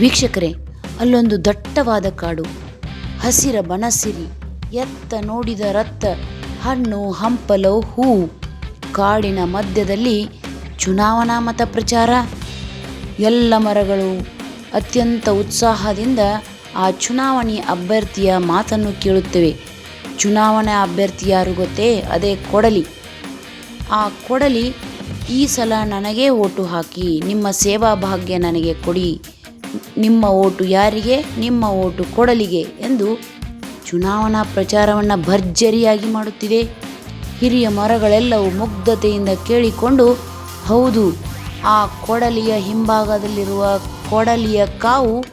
ವೀಕ್ಷಕರೇ, ಅಲ್ಲೊಂದು ದಟ್ಟವಾದ ಕಾಡು. ಹಸಿರ ಬನಸಿರಿ, ಎತ್ತ ನೋಡಿದ ರತ್ತ, ಹಣ್ಣು ಹಂಪಲವು ಹೂ. ಕಾಡಿನ ಮಧ್ಯದಲ್ಲಿ ಚುನಾವಣಾ ಮತ ಪ್ರಚಾರ. ಎಲ್ಲ ಮರಗಳು ಅತ್ಯಂತ ಉತ್ಸಾಹದಿಂದ ಆ ಚುನಾವಣೆ ಅಭ್ಯರ್ಥಿಯ ಮಾತನ್ನು ಕೇಳುತ್ತವೆ. ಚುನಾವಣಾ ಅಭ್ಯರ್ಥಿ ಯಾರು ಗೊತ್ತೇ? ಅದೇ ಕೊಡಲಿ. ಆ ಕೊಡಲಿ ಈ ಸಲ ನನಗೇ ಓಟು ಹಾಕಿ, ನಿಮ್ಮ ಸೇವಾ ಭಾಗ್ಯ ನನಗೆ ಕೊಡಿ. ನಿಮ್ಮ ಓಟು ಯಾರಿಗೆ? ನಿಮ್ಮ ಓಟು ಕೊಡಲಿಗೆ ಎಂದು ಚುನಾವಣಾ ಪ್ರಚಾರವನ್ನು ಭರ್ಜರಿಯಾಗಿ ಮಾಡುತ್ತಿದೆ. ಹಿರಿಯ ಮರಗಳೆಲ್ಲವೂ ಮುಗ್ಧತೆಯಿಂದ ಕೇಳಿಕೊಂಡು, ಹೌದು, ಆ ಕೊಡಲಿಯ ಹಿಂಭಾಗದಲ್ಲಿರುವ ಕೊಡಲಿಯ ಕಾವು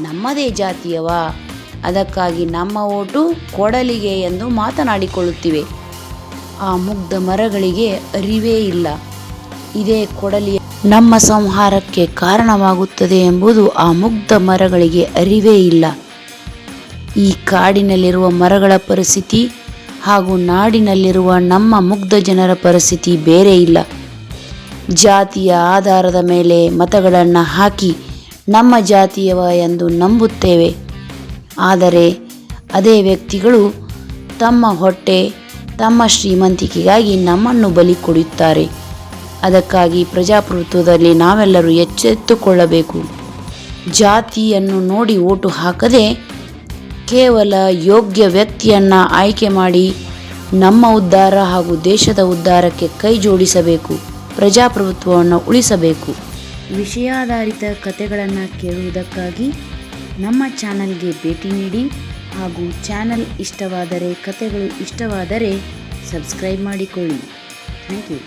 ನಮ್ಮದೇ ಜಾತಿಯವ? ಅದಕ್ಕಾಗಿ ನಮ್ಮ ಓಟು ಕೊಡಲಿಗೆ ಎಂದು ಮಾತನಾಡಿಕೊಳ್ಳುತ್ತಿವೆ. ಆ ಮುಗ್ಧ ಮರಗಳಿಗೆ ಅರಿವೇ ಇಲ್ಲ. ಇದೇ ಕೊಡಲಿಯ ನಮ್ಮ ಸಂಹಾರಕ್ಕೆ ಕಾರಣವಾಗುತ್ತದೆ ಎಂಬುದು ಆ ಮುಗ್ಧ ಮರಗಳಿಗೆ ಅರಿವೇ ಇಲ್ಲ. ಈ ಕಾಡಿನಲ್ಲಿರುವ ಮರಗಳ ಪರಿಸ್ಥಿತಿ ಹಾಗೂ ನಾಡಿನಲ್ಲಿರುವ ನಮ್ಮ ಮುಗ್ಧ ಜನರ ಪರಿಸ್ಥಿತಿ ಬೇರೆ ಇಲ್ಲ. ಜಾತಿಯ ಆಧಾರದ ಮೇಲೆ ಮತಗಳನ್ನು ಹಾಕಿ ನಮ್ಮ ಜಾತಿಯವ ಎಂದು ನಂಬುತ್ತೇವೆ. ಆದರೆ ಅದೇ ವ್ಯಕ್ತಿಗಳು ತಮ್ಮ ಹೊಟ್ಟೆ, ತಮ್ಮ ಶ್ರೀಮಂತಿಕೆಗಾಗಿ ನಮ್ಮನ್ನು ಬಲಿ ಕೊಡುತ್ತಾರೆ. ಅದಕ್ಕಾಗಿ ಪ್ರಜಾಪ್ರಭುತ್ವದಲ್ಲಿ ನಾವೆಲ್ಲರೂ ಎಚ್ಚೆತ್ತುಕೊಳ್ಳಬೇಕು. ಜಾತಿಯನ್ನು ನೋಡಿ ಓಟು ಹಾಕದೆ ಕೇವಲ ಯೋಗ್ಯ ವ್ಯಕ್ತಿಯನ್ನು ಆಯ್ಕೆ ಮಾಡಿ ನಮ್ಮ ಉದ್ಧಾರ ಹಾಗೂ ದೇಶದ ಉದ್ಧಾರಕ್ಕೆ ಕೈ ಜೋಡಿಸಬೇಕು, ಪ್ರಜಾಪ್ರಭುತ್ವವನ್ನು ಉಳಿಸಬೇಕು. ವಿಷಯಾಧಾರಿತ ಕಥೆಗಳನ್ನು ಕೇಳುವುದಕ್ಕಾಗಿ ನಮ್ಮ ಚಾನಲ್ಗೆ ಭೇಟಿ ನೀಡಿ ಹಾಗೂ ಚಾನಲ್ ಇಷ್ಟವಾದರೆ ಕಥೆಗಳು ಇಷ್ಟವಾದರೆ ಸಬ್ಸ್ಕ್ರೈಬ್ ಮಾಡಿಕೊಳ್ಳಿ. Thank you.